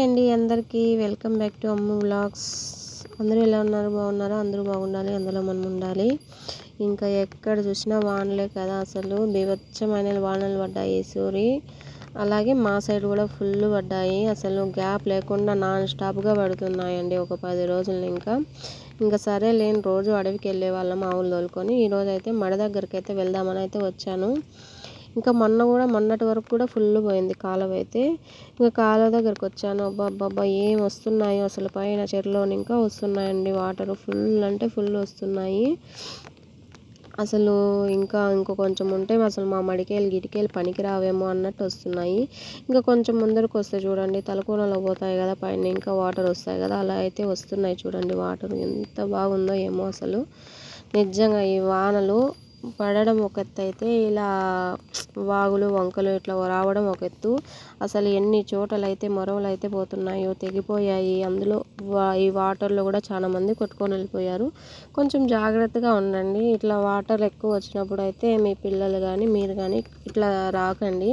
Hi అండి అందరికీ welcome back to Ammu blogs అందరూ ఎలా ఉన్నారు? బాగున్నారా? అందరూ బాగుండాలి. అందులో మనం ఉండాలి. ఇంకా ఎక్కడ చూసినా వానలే కదా అసలు. బీభత్సమైన వానలు పడ్డాయి సూరి. అలాగే మా సైడ్ కూడా ఫుల్ పడ్డాయి. అసలు గ్యాప్ లేకుండా నాన్ స్టాప్గా పడుతున్నాయండి ఒక పది రోజులు ఇంకా. ఇంకా సరే లేని రోజు అడవికి వెళ్ళే వాళ్ళం ఆవులు తోలుకొని. ఈరోజు అయితే మడ దగ్గరికి అయితే వెళ్దామని అయితే వచ్చాను. ఇంకా మొన్న కూడా మొన్నటి వరకు కూడా ఫుల్ పోయింది కాలువ అయితే. ఇంకా కాలువ దగ్గరకు వచ్చాను. అబ్బా ఏం వస్తున్నాయో అసలు పైన చెరులోని ఇంకా వస్తున్నాయండి వాటర్. ఫుల్ అంటే ఫుల్ వస్తున్నాయి. అసలు ఇంకా ఇంకో కొంచెం ఉంటే అసలు మా మడికేలు గిటికేలు పనికి రావేమో అన్నట్టు వస్తున్నాయి. ఇంకా కొంచెం ముందరకు వస్తే చూడండి తలకోనలో పోతాయి కదా పైన ఇంకా వాటర్ వస్తాయి కదా అలా అయితే వస్తున్నాయి చూడండి వాటర్. ఎంత బాగుందో ఏమో అసలు. నిజంగా ఈ వానలు పడడం ఒక ఎత్తు అయితే ఇలా వాగులు వంకలు ఇట్లా రావడం ఒక ఎత్తు. అసలు ఎన్ని చోటలైతే అయితే మొరవలు అయితే పోతున్నాయో తెగిపోయాయి. అందులో ఈ వాటర్లో కూడా చాలా మంది కొట్టుకొని వెళ్ళిపోయారు. కొంచెం జాగ్రత్తగా ఉండండి. ఇట్లా వాటర్ ఎక్కువ వచ్చినప్పుడు అయితే మీ పిల్లలు కానీ మీరు కానీ ఇట్లా రాకండి.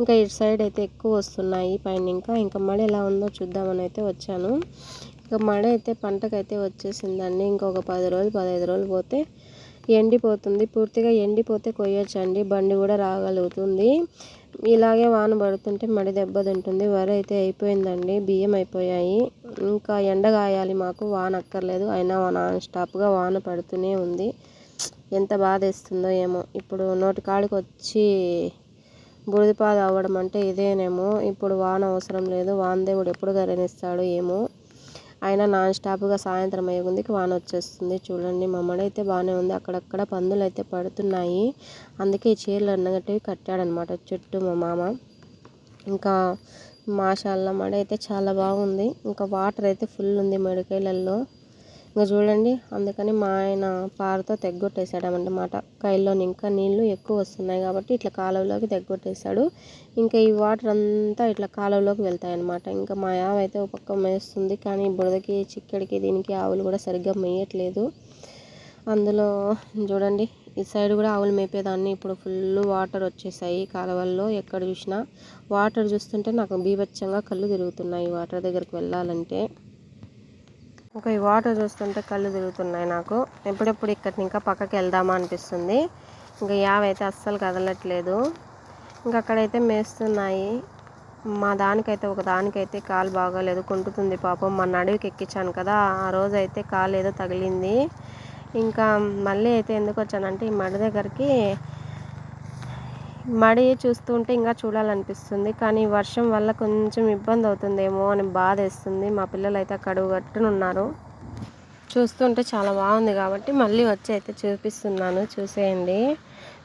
ఇంకా ఇటు సైడ్ అయితే ఎక్కువ వస్తున్నాయి పైన ఇంకా. ఇంకా మళ్ళీ ఎలా ఉందో చూద్దామని అయితే వచ్చాను. ఇంకా మడ అయితే పంటకైతే వచ్చేసిందండి. ఇంకొక పది రోజులు పదహైదు రోజులు పోతే ఎండిపోతుంది. పూర్తిగా ఎండిపోతే కొయ్యొచ్చండి. బండి కూడా రాగలుగుతుంది. ఇలాగే వాన పడుతుంటే మడి దెబ్బతింటుంది వరి అయితే అయిపోయిందండి. బియ్యం అయిపోయాయి. ఇంకా ఎండ కాయాలి మాకు. వాన అక్కర్లేదు. అయినా నాన్ స్టాప్గా వాన పడుతూనే ఉంది. ఎంత బాధ ఇస్తుందో ఏమో. ఇప్పుడు నోటి కాడికి వచ్చి బురదిపాలు అవ్వడం అంటే ఇదేనేమో. ఇప్పుడు వాన అవసరం లేదు. వాన దేవుడు ఎప్పుడు గరణిస్తాడో ఏమో. అయినా నాన్ స్టాప్గా సాయంత్రం అయ్యే ముందుకి వాన వచ్చేస్తుంది. చూడండి మా మడ అయితే బాగానే ఉంది. అక్కడక్కడ పందులు అయితే పడుతున్నాయి. అందుకే ఈ చీరలు అన్నగట్టివి కట్టాడనమాట చుట్టూ మా మామ. ఇంకా మాషాల్లా మడ అయితే చాలా బాగుంది. ఇంకా వాటర్ అయితే ఫుల్ ఉంది మడికాయలలో ఇంకా చూడండి అందుకని మా ఆయన పారతో తెగ్గొట్టేశాడనమాట కైల్లో ఇంకా నీళ్ళు ఎక్కువ వస్తున్నాయి కాబట్టి ఇట్లా కాలువలోకి తెగ్గొట్టేశాడు. ఇంకా ఈ వాటర్ అంతా ఇట్లా కాలువలోకి వెళ్తాయన్నమాట. ఇంకా మా ఆవు అయితే ఒక పక్క మేస్తుంది కానీ బురదకి చిక్కడికి దీనికి ఆవులు కూడా సరిగ్గా మేయట్లేదు. అందులో చూడండి ఈ సైడ్ కూడా ఆవులు మేపేదాన్ని. ఇప్పుడు ఫుల్ వాటర్ వచ్చేసాయి కాలువల్లో ఎక్కడ చూసినా. వాటర్ చూస్తుంటే నాకు బీభత్సంగా కళ్ళు తిరుగుతున్నాయి వాటర్ దగ్గరికి వెళ్ళాలంటే. ఇంకా ఈ వాటర్ చూస్తుంటే కళ్ళు తిరుగుతున్నాయి నాకు. ఎప్పుడెప్పుడు ఇక్కడిని ఇంకా పక్కకి వెళ్దామా అనిపిస్తుంది. ఇంకా యావైతే అస్సలు కదలట్లేదు. ఇంకా అక్కడైతే మేస్తున్నాయి. మా దానికైతే ఒక దానికైతే కాలు బాగోలేదు. కుంటుతుంది పాపం. మన అడవికి ఎక్కించాను కదా ఆ రోజు అయితే కాలు ఏదో తగిలింది. ఇంకా మళ్ళీ అయితే ఎందుకు వచ్చానంటే ఈ మడి దగ్గరికి మడి చూస్తుంటే ఇంకా చూడాలనిపిస్తుంది. కానీ వర్షం వల్ల కొంచెం ఇబ్బంది అవుతుందేమో అని బాధ వేస్తుంది మా పిల్లలు అయితే అక్కడ కట్టునున్నారు చూస్తుంటే చాలా బాగుంది కాబట్టి మళ్ళీ వచ్చి అయితే చూపిస్తున్నాను. చూసేయండి.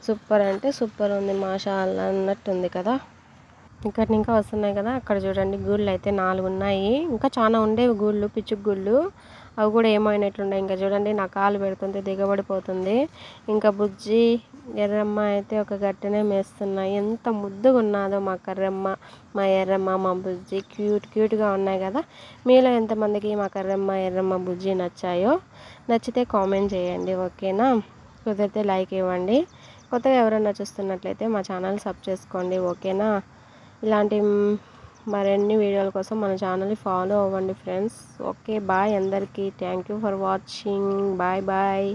సూపర్ అంటే సూపర్ ఉంది. మాషా అన్నట్టుంది కదా. ఇక్కడ ఇంకా వస్తున్నాయి కదా. అక్కడ చూడండి. గూళ్ళు అయితే నాలుగు ఉన్నాయి. ఇంకా చాలా ఉండేవి గూళ్ళు పిచ్చుకు గూళ్ళు. అవి కూడా ఏమైనట్లున్నాయి. ఇంకా చూడండి నా కాలు పెడుతుంది దిగబడిపోతుంది. ఇంకా బుజ్జి ఎర్రమ్మ అయితే ఒక గట్టెనే మేస్తున్నాయి ఎంత ముద్దుగా ఉన్నదో మా కర్రమ్మ మా ఎర్రమ్మ మా బుజ్జి. క్యూట్ క్యూట్గా ఉన్నాయి కదా. మీలో ఎంతమందికి మా కర్రమ్మ ఎర్రమ్మ బుజ్జి నచ్చాయో నచ్చితే కామెంట్ చేయండి ఓకేనా? కుదిరితే లైక్ ఇవ్వండి. కొత్తగా ఎవరైనా చూస్తున్నట్లయితే మా ఛానల్ సబ్ చేసుకోండి ఓకేనా? ఇలాంటి మరిన్ని వీడియోల కోసం మన ఛానల్ని ఫాలో అవ్వండి ఫ్రెండ్స్. ఓకే బాయ్ అందరికీ. Thank you for watching. Bye bye.